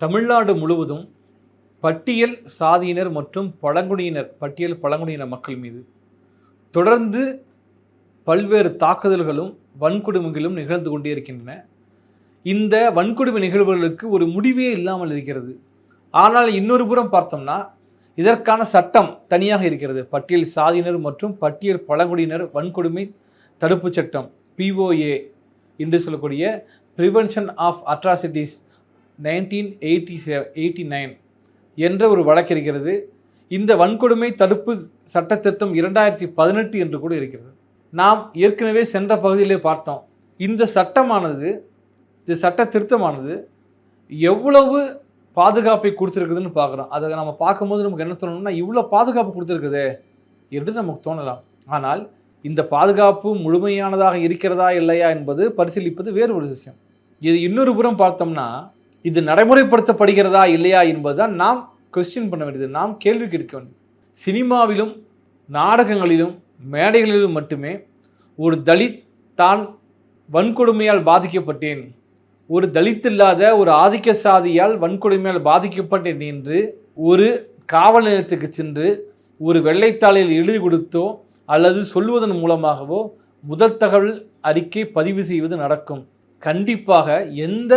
தமிழ்நாடு முழுவதும் பட்டியல் சாதியினர் மற்றும் பழங்குடியினர் பட்டியல் பழங்குடியினர் மக்கள் மீது தொடர்ந்து பல்வேறு தாக்குதல்களும் வன்கொடுமைகளும் நிகழ்ந்து கொண்டே இருக்கின்றன. இந்த வன்கொடுமை நிகழ்வுகளுக்கு ஒரு முடிவே இல்லாமல் இருக்கிறது. ஆனால் இன்னொரு புறம் பார்த்தோம்னா இதற்கான சட்டம் தனியாக இருக்கிறது. பட்டியல் சாதியினர் மற்றும் பட்டியல் பழங்குடியினர் வன்கொடுமை தடுப்புச் சட்டம் பிஓஏ என்று சொல்லக்கூடிய prevention of atrocities nineteen eighty eighty nine என்ற ஒரு வழக்கிருக்கிறது இந்த வன்கொடுமை தடுப்பு சட்டத்திருத்தம் இரண்டாயிரத்தி பதினெட்டு என்று கூட இருக்கிறது. நாம் ஏற்கனவே சென்ற பகுதியிலே பார்த்தோம். இந்த சட்டமானது இந்த சட்ட திருத்தமானது எவ்வளவு பாதுகாப்பை கொடுத்துருக்குதுன்னு பார்க்குறோம். அதை நம்ம பார்க்கும்போது நமக்கு என்ன தோணும்னா இவ்வளோ பாதுகாப்பு கொடுத்துருக்குதே என்று நமக்கு தோணலாம். ஆனால் இந்த பாதுகாப்பு முழுமையானதாக இருக்கிறதா இல்லையா என்பது பரிசீலிப்பது வேறு ஒரு விஷயம். இது இன்னொரு புறம் பார்த்தோம்னா இது நடைமுறைப்படுத்தப்படுகிறதா இல்லையா என்பதுதான் நாம் கொஸ்டின் பண்ண வேண்டியது. நாம் கேள்வி கேட்க வேண்டியது சினிமாவிலும் நாடகங்களிலும் மேடைகளிலும் மட்டுமே ஒரு தலித் தான் வன்கொடுமையால் பாதிக்கப்பட்டேன். ஒரு தலித் இல்லாத ஒரு ஆதிக்க சாதியால் வன்கொடுமையால் பாதிக்கப்பட்டேன் என்று ஒரு காவல் நிலையத்துக்கு சென்று ஒரு வெள்ளைத்தாளில் எழுதி கொடுத்தோ அல்லது சொல்வதன் மூலமாகவோ முதல் தகவல் அறிக்கை பதிவு செய்வது நடக்கும். கண்டிப்பாக எந்த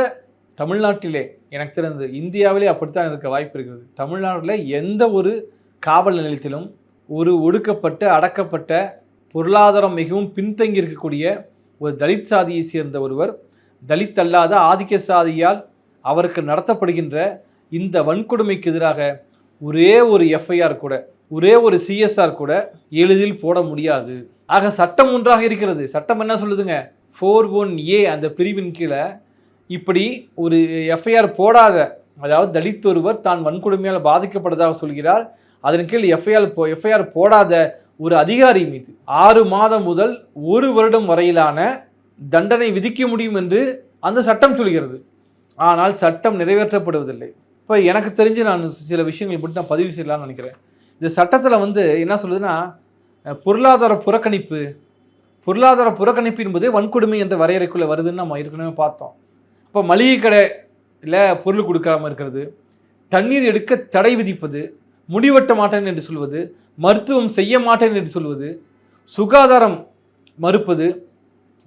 தமிழ்நாட்டிலே எனக்கு தெரிந்து இந்தியாவிலே அப்படித்தான் இருக்க வாய்ப்பு இருக்கிறது தமிழ்நாட்டில் எந்த ஒரு காவல் நிலையத்திலும் ஒரு ஒடுக்கப்பட்ட அடக்கப்பட்ட பொருளாதாரம் மிகவும் பின்தங்கி இருக்கக்கூடிய ஒரு தலித் சாதியை சேர்ந்த ஒருவர் தலித் அல்லாத ஆதிக்க சாதியால் அவருக்கு நடத்தப்படுகின்ற இந்த வன்கொடுமைக்கு எதிராக ஒரே ஒரு எஃப்ஐஆர் கூட ஒரே ஒரு சிஎஸ்ஆர் கூட எளிதில் போட முடியாது. ஆக சட்டம் ஒன்றாக இருக்கிறது. சட்டம் என்ன சொல்லுதுங்க? ஃபோர் ஒன் ஏ அந்த பிரிவின் கீழே இப்படி ஒரு எஃப்ஐஆர் போடாத அதாவது தலித் ஒருவர் தான் வன்கொடுமையால் பாதிக்கப்பட்டதாக சொல்கிறார். அதன் கீழ் எஃப்ஐஆர் போ எஃப்ஐஆர் போடாத ஒரு அதிகாரி மீது ஆறு மாதம் முதல் ஒரு வருடம் வரையிலான தண்டனை விதிக்க முடியும் என்று அந்த சட்டம் சொல்கிறது. ஆனால் சட்டம் நிறைவேற்றப்படுவதில்லை. இப்போ எனக்கு தெரிஞ்சு நான் சில விஷயங்கள் மட்டும் நான் பதிவு செய்யலாம்னு நினைக்கிறேன். இந்த சட்டத்தில் வந்து என்ன சொல்லுதுன்னா பொருளாதார புறக்கணிப்பு பொருளாதார புறக்கணிப்பு என்பது வன்கொடுமை என்ற வரையறைக்குள்ளே வருதுன்னு நம்ம ஏற்கனவே பார்த்தோம். இப்போ மளிகை கடையில் பொருள் கொடுக்காம இருக்கிறது தண்ணீர் எடுக்க தடை விதிப்பது முடிவெட்ட மாட்டேன் என்று சொல்வது மருத்துவம் செய்ய மாட்டேன் என்று சொல்வது சுகாதாரம் மறுப்பது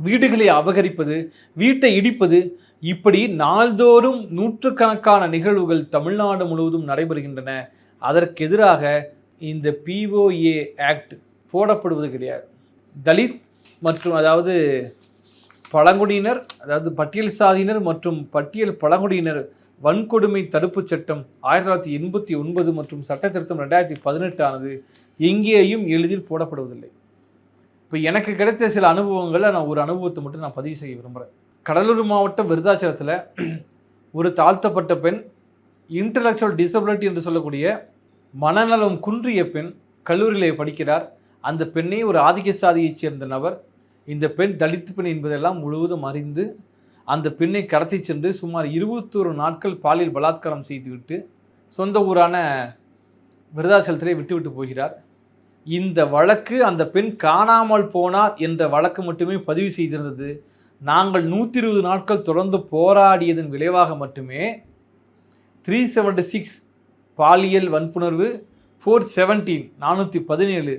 வீடுகளை அபகரிப்பது வீட்டை இடிப்பது இப்படி நாள்தோறும் நூற்றுக்கணக்கான நிகழ்வுகள் தமிழ்நாடு முழுவதும் நடைபெறுகின்றன. அதற்கு எதிராக இந்த பிஓஏ ஆக்ட் போடப்படுவது கிடையாது. தலித் மற்றும் அதாவது பழங்குடியினர் அதாவது பட்டியல் சாதியினர் மற்றும் பட்டியல் பழங்குடியினர் வன்கொடுமை தடுப்புச் சட்டம் ஆயிரத்தி தொள்ளாயிரத்தி எண்பத்தி ஒன்பது மற்றும் சட்ட திருத்தம் ரெண்டாயிரத்தி பதினெட்டு ஆனது எங்கேயும் எளிதில் போடப்படுவதில்லை. இப்போ எனக்கு கிடைத்த சில அனுபவங்களை நான் ஒரு அனுபவத்தை மட்டும் நான் பதிவு செய்ய விரும்புகிறேன் கடலூர் மாவட்டம் விருதாச்சலத்தில் ஒரு தாழ்த்தப்பட்ட பெண் இன்டலெக்சுவல் டிசபிலிட்டி என்று சொல்லக்கூடிய மனநலம் குன்றிய பெண் கல்லூரியிலே படிக்கிறார். அந்த பெண்ணை ஒரு ஆதிக்க சாதியைச் சேர்ந்த நபர். இந்த பெண் தலித் பெண் என்பதெல்லாம் முழுவதும் அறிந்து அந்த பெண்ணை கடத்தி சென்று சுமார் இருபத்தோரு நாட்கள் பாலியல் பலாத்காரம் செய்துவிட்டு சொந்த ஊரான விருதாச்சலத்திலே விட்டுவிட்டு போகிறார். இந்த வழக்கு அந்த பெண் காணாமல் போனார் என்ற வழக்கு மட்டுமே பதிவு செய்திருந்தது. நாங்கள் நூற்றி இருபது நாட்கள் தொடர்ந்து போராடியதன் விளைவாக மட்டுமே த்ரீ செவன்டி சிக்ஸ் பாலியல் வன்புணர்வு ஃபோர் செவன்டீன் நானூற்றி பதினேழு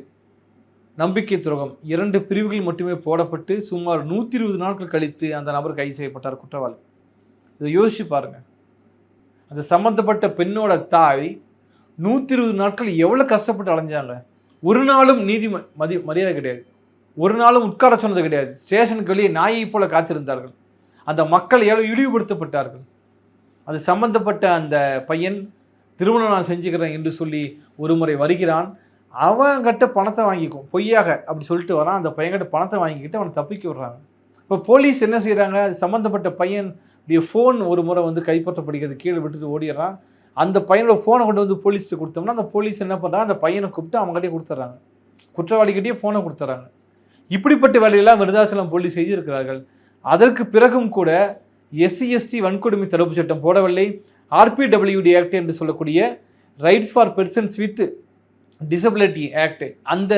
நம்பிக்கை துரோகம். இரண்டு பிரிவுகள் மட்டுமே போடப்பட்டு சுமார் நூற்றி இருபது நாட்கள் கழித்து அந்த நபர் கைது செய்யப்பட்டார் குற்றவாளி. இதை யோசிச்சு பாருங்க. அந்த சம்பந்தப்பட்ட பெண்ணோட தாய் நூற்றி இருபது நாட்கள் எவ்வளோ கஷ்டப்பட்டு அலைஞ்சாங்க? ஒரு நாளும் நீதி ம- மதி மரியாதை கிடையாது. ஒரு நாளும் உட்கார சொன்னது கிடையாது. ஸ்டேஷனுக்கு வெளியே நாயை போல காத்திருந்தார்கள். அந்த மக்கள் எவ்வளோ இழிவுபடுத்தப்பட்டார்கள். அது சம்பந்தப்பட்ட அந்த பையன் திருமணம் நான் செஞ்சுக்கிறேன் என்று சொல்லி ஒரு முறை அவன் கிட்ட பணத்தை வாங்கிக்கும் பொய்யாக அப்படி சொல்லிட்டு வரான். அந்த பையன்கிட்ட பணத்தை வாங்கிக்கிட்டு அவனை தப்பிக்க விடுறாங்க. இப்போ போலீஸ் என்ன செய்கிறாங்க அது சம்மந்தப்பட்ட பையன் ஃபோன் ஒரு முறை வந்து கைப்பற்றப்படுகிறது. கீழே விட்டுட்டு ஓடிடுறான். அந்த பையனோட ஃபோனை கொண்டு வந்து போலீஸ்ட்டு கொடுத்தோம்னா அந்த போலீஸ் என்ன பண்ணுறாங்க அந்த பையனை கூப்பிட்டு அவங்ககிட்டயே கொடுத்துட்றாங்க குற்றவாளிகிட்டேயே ஃபோனை கொடுத்துட்றாங்க இப்படிப்பட்ட வேலையெல்லாம் விருதாச்சலம் போலீஸ் செய்திருக்கிறார்கள் அதற்கு பிறகும் கூட எஸ்சி எஸ்டி வன்கொடுமை தடுப்பு சட்டம் போடவில்லை. ஆர்பிடபிள்யூடி ஆக்ட் என்று சொல்லக்கூடிய rights for persons with disability act அந்த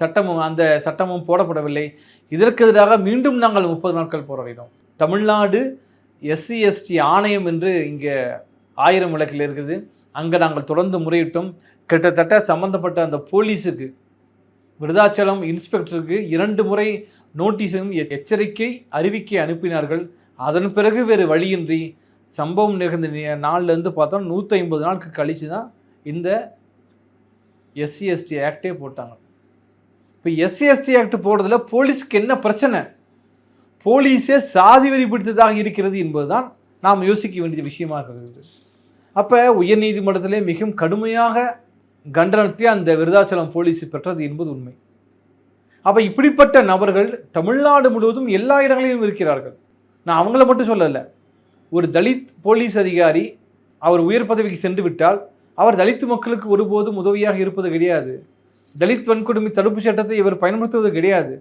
சட்டமும் அந்த சட்டமும் போடப்படவில்லை. இதற்கு எதிராக மீண்டும் நாங்கள் முப்பது நாட்கள் போராடினோம். தமிழ்நாடு எஸ்சி எஸ்டி ஆணையம் என்று இங்கே ஆயிரம் விளக்கில் இருக்குது. அங்கே நாங்கள் தொடர்ந்து முறையிட்டோம். கிட்டத்தட்ட சம்பந்தப்பட்ட அந்த போலீஸுக்கு விருதாச்சலம் இன்ஸ்பெக்டருக்கு இரண்டு முறை நோட்டீஸும் எச்சரிக்கை அறிவிக்கை அனுப்பினார்கள். அதன் பிறகு வேறு வழியின்றி சம்பவம் நிகழ்ந்த நாள்லேருந்து பார்த்தோம் நூற்றி ஐம்பது நாட்கள் கழிச்சு தான் இந்த எஸ்சி எஸ்டி ஆக்டே போட்டாங்க. இப்போ எஸ்சி எஸ்டி ஆக்ட் போடுறதுல போலீஸ்க்கு என்ன பிரச்சனை? போலீஸே சாதி வெறி பிடித்ததாக இருக்கிறது என்பதுதான் நாம் யோசிக்க வேண்டிய விஷயமாக இருக்கிறது. அப்போ உயர்நீதிமன்றத்திலே மிகவும் கடுமையாக கண்டனத்தை அந்த விருதாச்சலம் போலீஸ் பெற்றது என்பது உண்மை. அப்போ இப்படிப்பட்ட நபர்கள் தமிழ்நாடு முழுவதும் எல்லா இடங்களிலும் இருக்கிறார்கள். நான் அவங்கள மட்டும் சொல்லலை. ஒரு தலித் போலீஸ் அதிகாரி அவர் உயர் பதவிக்கு சென்று விட்டால் அவர் தலித் மக்களுக்கு ஒருபோதும் உதவியாக இருப்பது கிடையாது. தலித் வன்கொடுமை தடுப்பு சட்டத்தை இவர் பயன்படுத்துவது கிடையாது.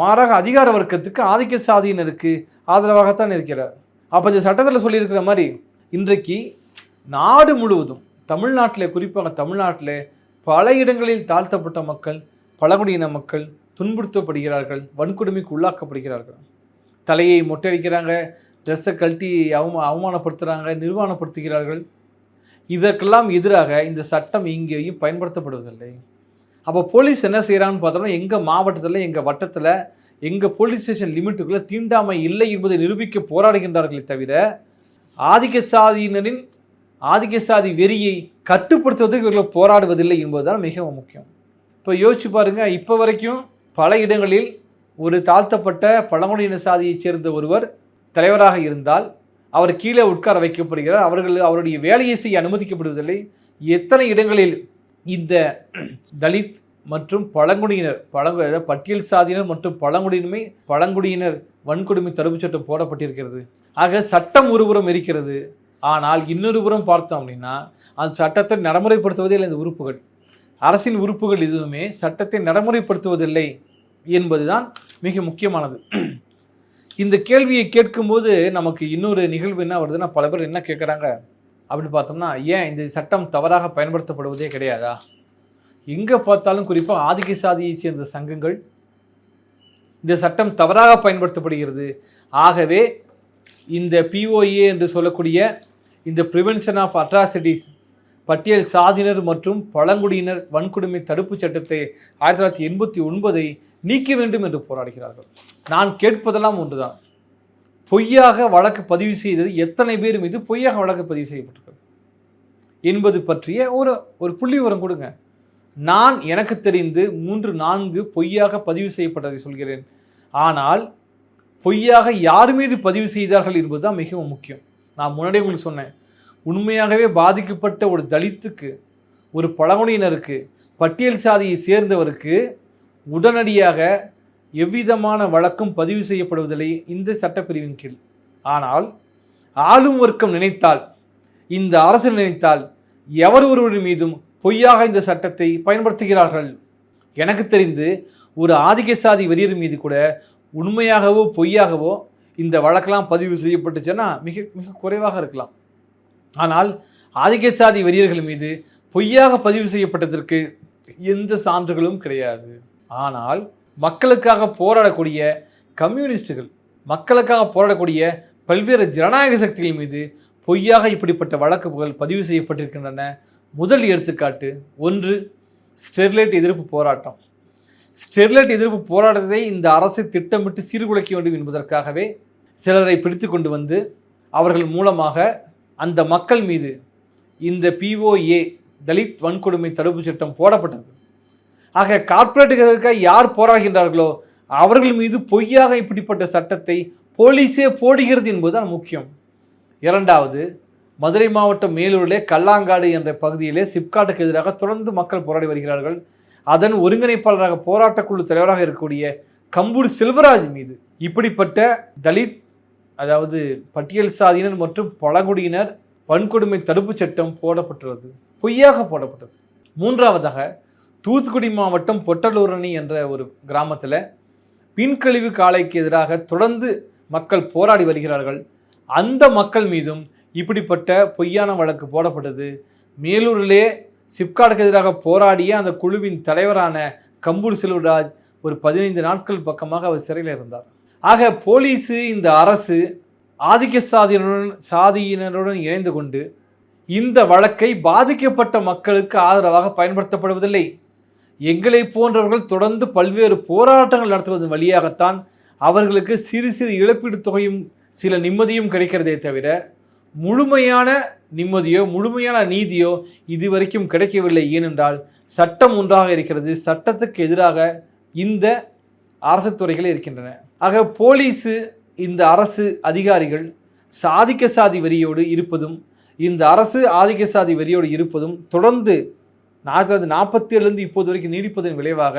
மாறாக அதிகார வர்க்கத்துக்கு ஆதிக்க சாதியினருக்கு ஆதரவாகத்தான் இருக்கிறார். அப்போ இந்த சட்டத்தில் சொல்லியிருக்கிற மாதிரி இன்றைக்கு நாடு முழுவதும் தமிழ்நாட்டில் குறிப்பாக தமிழ்நாட்டில் பல இடங்களில் தாழ்த்தப்பட்ட மக்கள் பழங்குடியின மக்கள் துன்புறுத்தப்படுகிறார்கள் வன்கொடுமைக்கு உள்ளாக்கப்படுகிறார்கள். தலையை மொட்டையடிக்கிறாங்க ட்ரெஸ்ஸை கழட்டி அவமா அவமானப்படுத்துகிறாங்க நிர்வாணப்படுத்துகிறார்கள். இதற்கெல்லாம் எதிராக இந்த சட்டம் இங்கேயும் பயன்படுத்தப்படுவதில்லை. அப்போ போலீஸ் என்ன செய்கிறான்னு பார்த்தோம்னா எங்கள் மாவட்டத்தில் எங்கள் வட்டத்தில் எங்கள் போலீஸ் ஸ்டேஷன் லிமிட்டுக்குள்ளே தீண்டாமை இல்லை என்பதை நிரூபிக்க போராடுகின்றார்களே தவிர ஆதிக்க சாதியினரின் ஆதிக்க சாதி வெறியை கட்டுப்படுத்துவதற்கு இவர்கள் போராடுவதில்லை என்பதுதான் மிகவும் முக்கியம். இப்போ யோசிச்சு பாருங்கள் இப்போ வரைக்கும் பல இடங்களில் ஒரு தாழ்த்தப்பட்ட பழங்குடியின சாதியைச் சேர்ந்த ஒருவர் தலைவராக இருந்தால் அவர் கீழே உட்கார வைக்கப்படுகிறார். அவர்கள் அவருடைய வேலையை செய்ய அனுமதிக்கப்படுவதில்லை. எத்தனை இடங்களில் இந்த தலித் மற்றும் பழங்குடியினர் பழங்கு பட்டியல் சாதியினர் மற்றும் பழங்குடியினமை பழங்குடியினர் வன்கொடுமை தடுப்புச் சட்டம் போடப்பட்டிருக்கிறது. ஆக சட்டம் ஒருபுறம் இருக்கிறது. ஆனால் இன்னொரு புறம் பார்த்தோம் அப்படின்னா அந்த சட்டத்தை நடைமுறைப்படுத்துவதே இந்த உறுப்புகள். அரசின் உறுப்புகள் எதுவுமே சட்டத்தை நடைமுறைப்படுத்துவதில்லை என்பதுதான் மிக முக்கியமானது. இந்த கேள்வியை கேட்கும்போது நமக்கு இன்னொரு நிகழ்வு என்ன வருதுன்னா பல பேர் என்ன கேட்குறாங்க? அப்படின்னு பார்த்தோம்னா ஏன் இந்த சட்டம் தவறாக பயன்படுத்தப்படுவதே கிடையாதா? எங்கே பார்த்தாலும் குறிப்பாக ஆதிக்க சாதியைச் சேர்ந்த சங்கங்கள் இந்த சட்டம் தவறாக பயன்படுத்தப்படுகிறது. ஆகவே இந்த பிஓஏ என்று சொல்லக்கூடிய இந்த ப்ரிவென்ஷன் ஆஃப் அட்ராசிட்டிஸ் பட்டியல் சாதியினர் மற்றும் பழங்குடியினர் வன்கொடுமை தடுப்புச் சட்டத்தை ஆயிரத்தி தொள்ளாயிரத்தி எண்பத்தி ஒன்பதை நீக்க வேண்டும் என்று போராடுகிறார்கள். நான் கேட்பதெல்லாம் ஒன்றுதான். பொய்யாக வழக்கு பதிவு செய்தது எத்தனை பேர் மீது பொய்யாக வழக்கு பதிவு செய்யப்பட்டிருக்கிறது? என்பது பற்றிய ஒரு ஒரு புள்ளி விவரம் கொடுங்க. நான் எனக்கு தெரிந்து மூன்று நான்கு பொய்யாக பதிவு செய்யப்பட்டதை சொல்கிறேன். ஆனால் பொய்யாக யார் மீது பதிவு செய்தார்கள் என்பதுதான் மிகவும் முக்கியம். நான் முன்னாடி உங்களுக்கு சொன்னேன். உண்மையாகவே பாதிக்கப்பட்ட ஒரு தலித்துக்கு ஒரு பழங்குடியினருக்கு பட்டியல் சாதியை சேர்ந்தவருக்கு உடனடியாக எவ்விதமான வழக்கும் பதிவு செய்யப்படுவதில்லை இந்த சட்டப்பிரிவின் கீழ். ஆனால் ஆளும் வர்க்கம் நினைத்தால் இந்த அரசு நினைத்தால் எவர் ஒருவர் மீதும் பொய்யாக இந்த சட்டத்தை பயன்படுத்துகிறார்கள்? எனக்கு தெரிந்து ஒரு ஆதிக்க சாதி வெறியர் மீது கூட உண்மையாகவோ பொய்யாகவோ இந்த வழக்கெல்லாம் பதிவு செய்யப்பட்டுச்சுன்னா மிக மிக குறைவாக இருக்கலாம். ஆனால் ஆதிக்க சாதி வெறியர்கள் மீது பொய்யாக பதிவு செய்யப்பட்டதற்கு எந்த சான்றுகளும் கிடையாது. ஆனால் மக்களுக்காக போராடக்கூடிய கம்யூனிஸ்டுகள் மக்களுக்காக போராடக்கூடிய பல்வேறு ஜனநாயக சக்திகள் மீது பொய்யாக இப்படிப்பட்ட வழக்குகள் பதிவு செய்யப்பட்டிருக்கின்றன. முதல் எடுத்துக்காட்டு ஒன்று ஸ்டெர்லைட் எதிர்ப்பு போராட்டம். ஸ்டெர்லைட் எதிர்ப்பு போராட்டத்தை இந்த அரசு திட்டமிட்டு சீர்குலைக்க வேண்டும் என்பதற்காகவே சிலரை பிடித்து கொண்டு வந்து அவர்கள் மூலமாக அந்த மக்கள் மீது இந்த பிஓஏ தலித் வன்கொடுமை தடுப்புச் சட்டம் போடப்பட்டது. ஆக கார்ப்பரேட்டுகளுக்காக யார் போராடுகின்றார்களோ அவர்கள் மீது பொய்யாக இப்படிப்பட்ட சட்டத்தை போலீஸே போடுகிறது என்பதுதான் முக்கியம். இரண்டாவது மதுரை மாவட்டம் மேலூரிலே கல்லாங்காடு என்ற பகுதியிலே சிப்காட்டுக்கு எதிராக தொடர்ந்து மக்கள் போராடி வருகிறார்கள். அதன் ஒருங்கிணைப்பாளராக போராட்டக்குழு தலைவராக இருக்கக்கூடிய கம்பூர் செல்வராஜ் மீது. இப்படிப்பட்ட தலித் அதாவது பட்டியல் சாதியினர் மற்றும் பழங்குடியினர் வன்கொடுமை தடுப்புச் சட்டம் போடப்பட்டுள்ளது. பொய்யாக போடப்பட்டது. மூன்றாவதாக தூத்துக்குடி மாவட்டம் பொட்டலூரணி என்ற ஒரு கிராமத்தில் பின்கழிவு காலைக்கு எதிராக தொடர்ந்து மக்கள் போராடி வருகிறார்கள். அந்த மக்கள் மீதும் இப்படிப்பட்ட பொய்யான வழக்கு போடப்பட்டது. மேலூரிலே சிப்காட்டுக்கு எதிராக போராடிய அந்த குழுவின் தலைவரான கம்பூர் செல்வராஜ் ஒரு பதினைந்து நாட்கள் பக்கமாக அவர் சிறையில் இருந்தார். ஆக போலீஸு இந்த அரசு ஆதிக்க சாதியினருடன் சாதியினருடன் இணைந்து கொண்டு இந்த வழக்கை பாதிக்கப்பட்ட மக்களுக்கு ஆதரவாக பயன்படுத்தப்படுவதில்லை. எங்களை போன்றவர்கள் தொடர்ந்து பல்வேறு போராட்டங்கள் நடத்துவதன் வழியாகத்தான் அவர்களுக்கு சிறு சிறு இழப்பீடு தொகையும் சில நிம்மதியும் கிடைக்கிறதே தவிர முழுமையான நிம்மதியோ முழுமையான நீதியோ இதுவரைக்கும் கிடைக்கவில்லை. ஏனென்றால் சட்டம் ஒன்றாக இருக்கிறது. சட்டத்துக்கு எதிராக இந்த அரசு துறைகள் இருக்கின்றன. ஆக போலீஸு இந்த அரசு அதிகாரிகள் சாதிக்க சாதி வரியோடு இருப்பதும் இந்த அரசு ஆதிக்க சாதி வரியோடு இருப்பதும் தொடர்ந்து நாற்பது நாற்பத்தி ஏழுலேருந்து இப்போது வரைக்கும் நீடிப்பதன் விளைவாக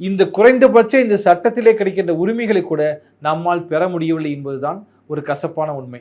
இந்த குறைந்தபட்ச இந்த சட்டத்திலே கிடைக்கின்ற உரிமைகளை கூட நம்மால் பெற முடியவில்லை என்பதுதான் ஒரு கசப்பான உண்மை.